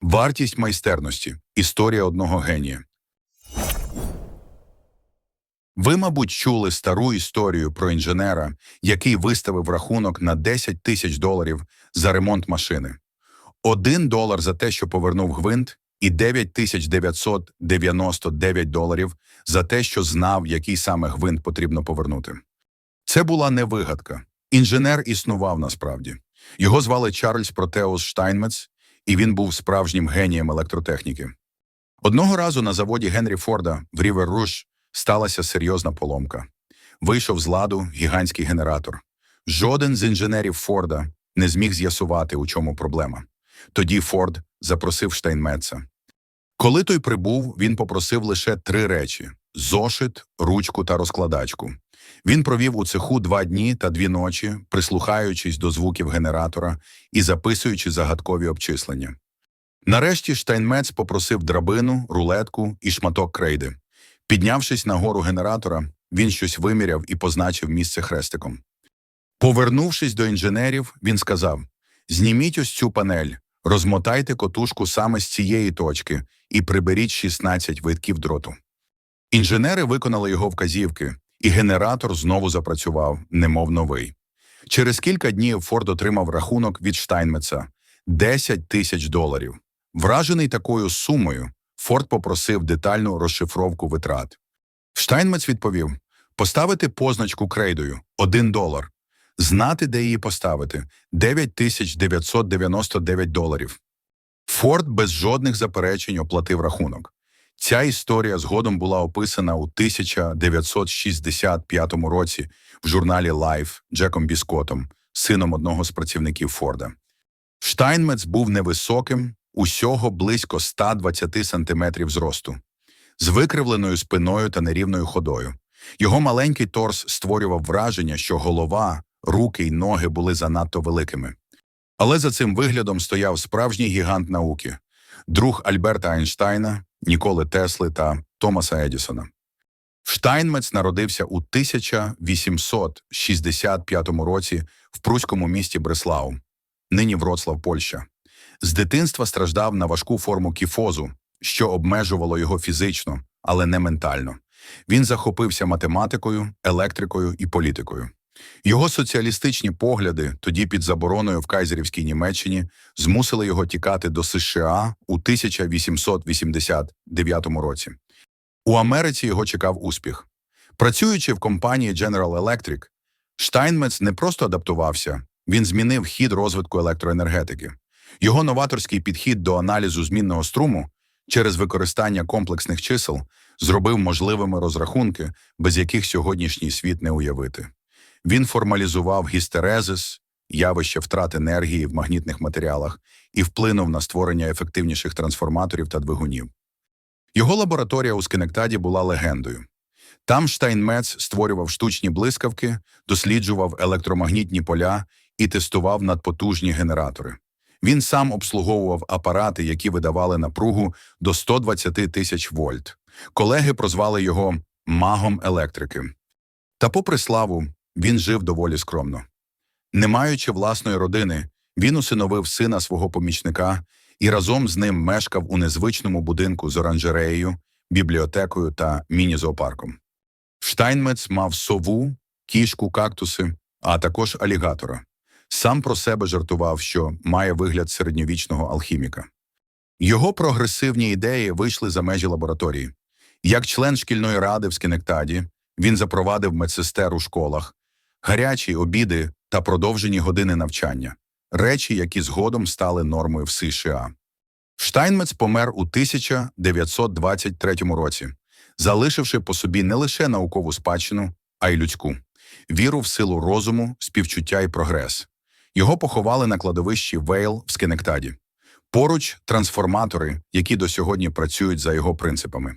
Вартість майстерності. Історія одного генія. Ви, мабуть, чули стару історію про інженера, який виставив рахунок на 10 тисяч доларів за ремонт машини. Один долар за те, що повернув гвинт, і 9999 доларів за те, що знав, який саме гвинт потрібно повернути. Це була не вигадка. Інженер існував насправді. Його звали Чарльз Протеус Штайнмец, і він був справжнім генієм електротехніки. Одного разу на заводі Генрі Форда в Рівер Руш сталася серйозна поломка. Вийшов з ладу гігантський генератор. Жоден з інженерів Форда не зміг з'ясувати, у чому проблема. Тоді Форд запросив Штайнметца. Коли той прибув, він попросив лише три речі: зошит, ручку та розкладачку. Він провів у цеху два дні та дві ночі, прислухаючись до звуків генератора і записуючи загадкові обчислення. Нарешті Штайнмец попросив драбину, рулетку і шматок крейди. Піднявшись на гору генератора, він щось виміряв і позначив місце хрестиком. Повернувшись до інженерів, він сказав: Зніміть ось цю панель, розмотайте котушку саме з цієї точки і приберіть 16 витків дроту. Інженери виконали його вказівки, і генератор знову запрацював, немов новий. Через кілька днів Форд отримав рахунок від Штайнмеца – 10 тисяч доларів. Вражений такою сумою, Форд попросив детальну розшифровку витрат. Штайнмец відповів: поставити позначку крейдою – 1 долар. Знати, де її поставити – 9999 доларів. Форд без жодних заперечень оплатив рахунок. Ця історія згодом була описана у 1965 році в журналі Life Джеком Біскотом, сином одного з працівників Форда. Штайнмец був невисоким, усього близько 120 сантиметрів зросту, з викривленою спиною та нерівною ходою. Його маленький торс створював враження, що голова, руки й ноги були занадто великими. Але за цим виглядом стояв справжній гігант науки, друг Альберта Айнштайна, Ніколи Тесли та Томаса Едісона. Штайнмец народився у 1865 році в пруському місті Бреслау, нині Вроцлав, Польща. З дитинства страждав на важку форму кіфозу, що обмежувало його фізично, але не ментально. Він захопився математикою, електрикою і політикою. Його соціалістичні погляди, тоді під забороною в Кайзерівській Німеччині, змусили його тікати до США у 1889 році. У Америці його чекав успіх. Працюючи в компанії General Electric, Штайнмец не просто адаптувався, він змінив хід розвитку електроенергетики. Його новаторський підхід до аналізу змінного струму через використання комплексних чисел зробив можливими розрахунки, без яких сьогоднішній світ не уявити. Він формалізував гістерезис, явище втрат енергії в магнітних матеріалах, і вплинув на створення ефективніших трансформаторів та двигунів. Його лабораторія у Скенектаді була легендою. Там Штайнмец створював штучні блискавки, досліджував електромагнітні поля і тестував надпотужні генератори. Він сам обслуговував апарати, які видавали напругу до 120 тисяч вольт. Колеги прозвали його магом електрики. Та, попри славу, він жив доволі скромно. Не маючи власної родини, він усиновив сина свого помічника і разом з ним мешкав у незвичному будинку з оранжереєю, бібліотекою та міні-зоопарком. Штайнмец мав сову, кішку, кактуси, а також алігатора. Сам про себе жартував, що має вигляд середньовічного алхіміка. Його прогресивні ідеї вийшли за межі лабораторії. Як член шкільної ради в Скінектаді, він запровадив медсестер у школах, гарячі обіди та продовжені години навчання, речі, які згодом стали нормою в США. Штайнмец помер у 1923 році, залишивши по собі не лише наукову спадщину, а й людську віру в силу розуму, співчуття і прогрес. Його поховали на кладовищі Вейл в Скенектаді. Поруч трансформатори, які до сьогодні працюють за його принципами.